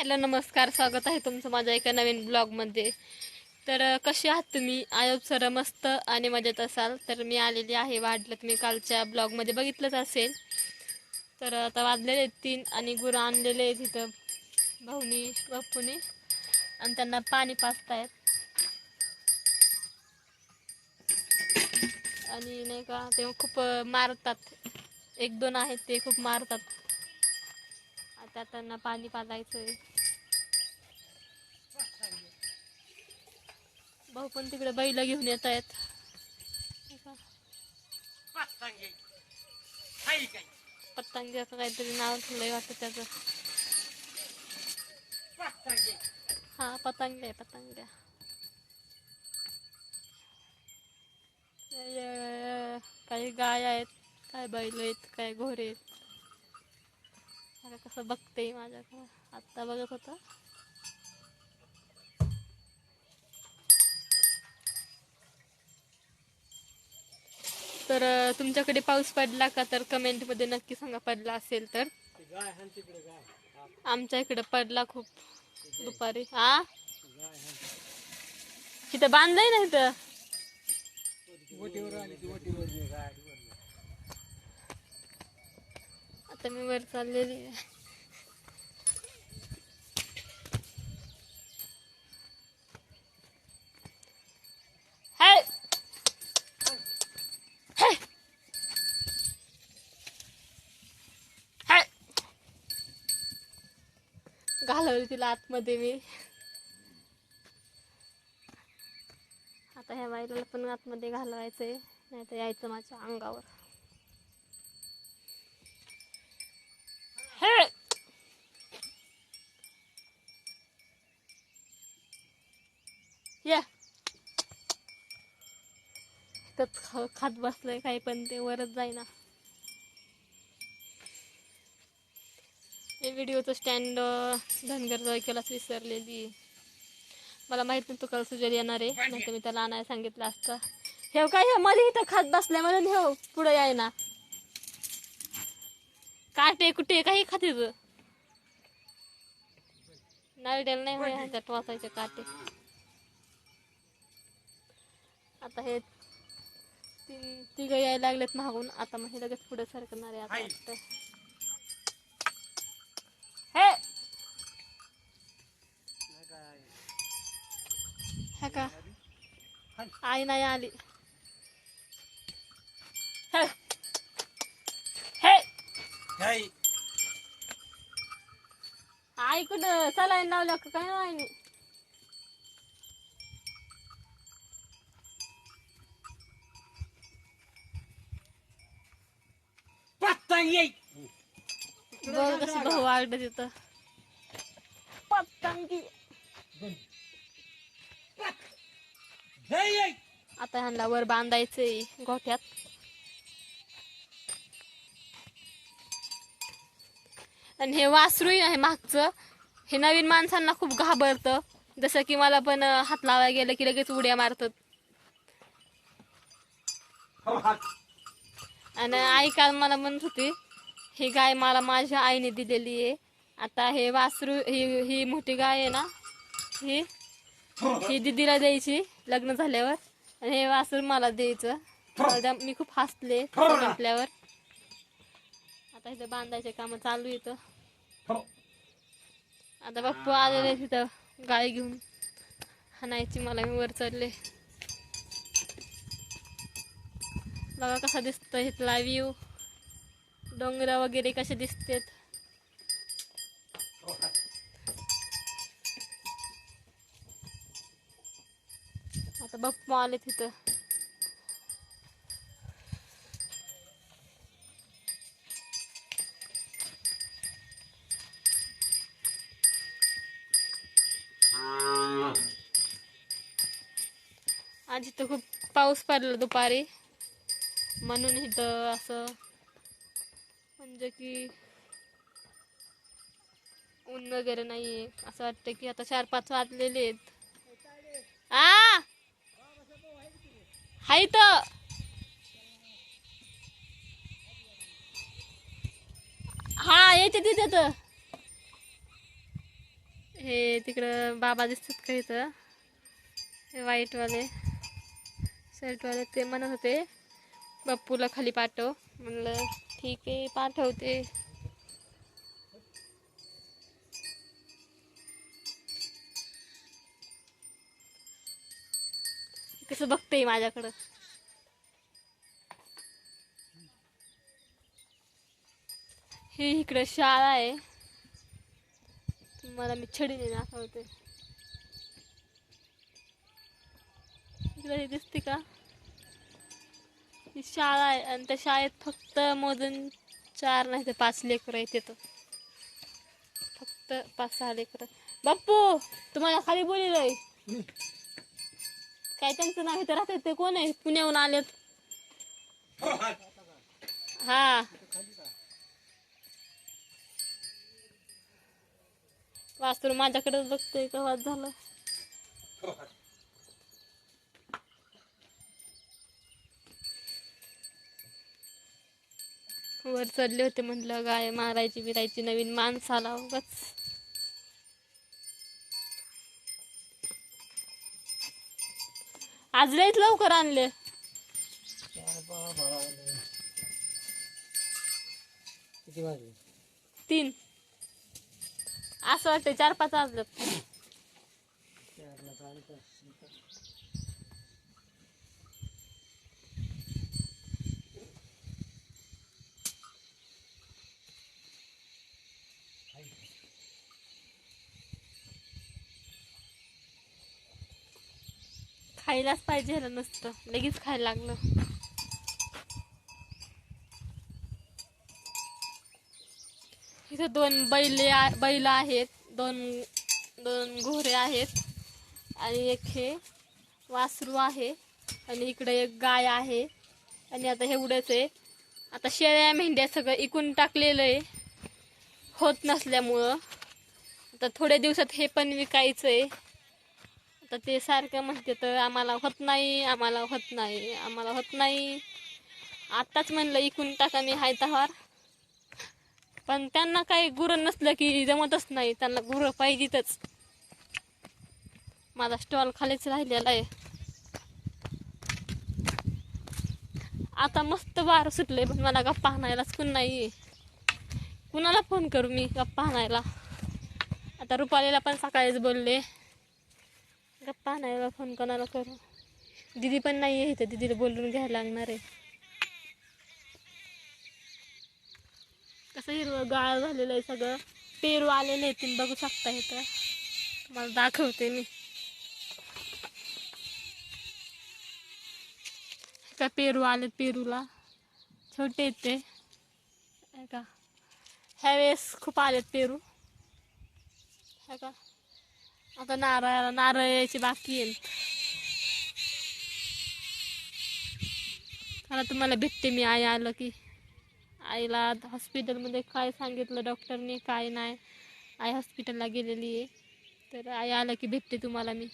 Hello नमस्कार. स्वागत आहे तुमचं माझ्या एका नवीन ब्लॉगमध्ये. तर कसे आहात तुम्ही? आयोग सर मस्त आणि मजेत असाल. तर मी आलेली आहे वाढलं तुम्ही कालच्या ब्लॉगमध्ये बघितलंच असेल. तर आता वाजलेले आहेत तीन आणि गुरं आणलेले आहेत इथं भाऊनी बप्पूने आणि त्यांना पाणी पाजतायत. आणि नाही का ते खूप मारतात. एक दोन आहेत ते खूप मारतात. आता त्यांना पाणी पाजायचंय. भाऊ पण तिकडे बैल घेऊन येत आहेत. पतंग्याचं काहीतरी नाव ठेवलंय वाटतं त्याचं. हा पतंग आहे काही गाय आहेत काय बैल आहेत काय घोडे आहेत. कसं बघते माझ्याकडं. आत्ता बघत होता. तर तुमच्याकडे पाऊस पडला का? तर कमेंटमध्ये नक्की सांगा पडला असेल तर. आमच्या इकडे पडला खूप दुपारी. हा तिथं बांधलंय ना इथं? आता मी वर चाललेली आहे हाय हाय हाय घालवली तिला आतमध्ये मी. आता ह्या बाईला पण आतमध्ये घालवायचंय नाही तर यायचं माझ्या अंगावर. हे! या. खात बसलंय काही पण ते वरच जाईना. हे व्हिडिओचं स्टँड धनगर जवळकेलाच विसरलेली. मला माहीत नाही तो काल सुजल येणार आहे. नाही मी त्याला आणायला सांगितलं असतं. हेव काय हे मध्ये इथं खात बसल्या म्हणून हेव पुढे याय ना काटे कुठे काही खाते नारडेल नाही होय ह्याच्यात वाचायचे काटे. आता हे तीन तिघ यायला लागलेत मागून. आता मग हे लगेच पुढे सरकणार आहे आता वाटतं. हे हा का? आई नाही आली। आई कुठं? सलाईन लावल्या का काय नाही. बघ कसं भाऊ आरड तिथं पतंगी आता ह्यांना वर बांधायचंय गोठ्यात. आणि हे वासरू आहे मागचं. हे नवीन माणसांना खूप घाबरतं. जसं की मला पण हात लावायला गेलं की लगेच उड्या मारतात. आणि आई काल मला म्हणत होती ही गाय मला माझ्या आईने दिलेली आहे. आता हे वासरू ही ही मोठी गाय आहे ना ही ही दिदीला द्यायची लग्न झाल्यावर. आणि हे वासरू मला द्यायचं. मी खूप हसले म्हटल्यावर आता इथं बांधायचे काम चालू येतं आता बाप्पू आलेले तिथं गाय घेऊन. हाणायची मला मी वर चढले. बघा कसा दिसतो इथला व्ह्यू डोंगर वगैरे कसे दिसतेत. आता बाप्पू आले तिथं. आज इथं खूप पाऊस पडला दुपारी. म्हणून इथं असं म्हणजे की ऊन वगैरे नाही आहे असं वाटतं की आता चार पाच वाजलेले आहेत. आ! इथं हा येते तिथे तर. हे तिकडं बाबा दिसतात का इथं? हे व्हाईटवाले शर्टवाले ते म्हणत होते बाप्पूला खाली पाठव. म्हणलं ठीक आहे पाठवते. कसं बघते माझ्याकडं. ही इकडे शाळा आहे. तुम्हाला मी छडीने दाखवते. इकडे हे दिसते का? ही शाळा आहे आणि त्या शाळेत फक्त मोजून चार नाही तर पाच लेकरं आहेत तिथं. फक्त पाच सहा लेकरं. बाप्पू तुम्हाला खाली बोलिलंय काय त्यांचं नाव इथं राहतात ते कोण आहे? पुण्याहून आलेत. हा. वास्तू माझ्याकडेच बघतोय का? झालं. वर चढले होते म्हटलं गाय मारायची बिरायची नवीन माणसाला उगाच. आज लयच लवकर आणले. किती वाजले? तीन. असं वाटतं चार पाच वाजलं. खायलाच पाहिजे ह्याला नसतं. लगेच खायला लागलं. इथं दोन बैल बैल आहेत. दोन दोन घोरे आहेत. आणि एक हे वासरू आहे. आणि इकडे एक गाय आहे. आणि आता एवढंच आहे. आता शेळ्या मेंढ्या सगळं इकून टाकलेलं आहे. होत नसल्यामुळं. आता थोड्या दिवसात हे पण विकायचं आहे. तर ते सारखं म्हणते तर आम्हाला होत नाही आम्हाला होत नाही आम्हाला होत नाही. आत्ताच म्हणलं इकून टाका मी हाय तहार. पण त्यांना काही गुरं नसलं की जमतच नाही त्यांना गुरं पाहिजेतच. माझा स्टॉल खालीच राहिलेला आहे. आता मस्त वार सुटले पण मला गप्पा आणायलाच कोण नाही कुणाला फोन करू मी गप्पा आणायला? आता रुपालीला पण सकाळीच बोलले. गप्पा आणायला फोन कोणाला करू? दिदी पण नाही आहे इथं दिदीला बोलून घ्यायला लागणार आहे. कसं हिरवं गाळ झालेलं आहे सगळं. पेरू आलेले आहेत तुम्ही बघू शकता इथं. तुम्हाला दाखवते मी. का पेरू आले पेरूला. छोटे आहेत ते. हे का? ह्यावेळेस खूप आलेत पेरू. का? आता नारळ नारळ यायची बाकी आहे. आता तुम्हाला भेटते मी आई आलं की. आईला हॉस्पिटलमध्ये काय सांगितलं डॉक्टरने काय नाही. आई हॉस्पिटलला गेलेली आहे. तर आई आलं की भेटते तुम्हाला मी.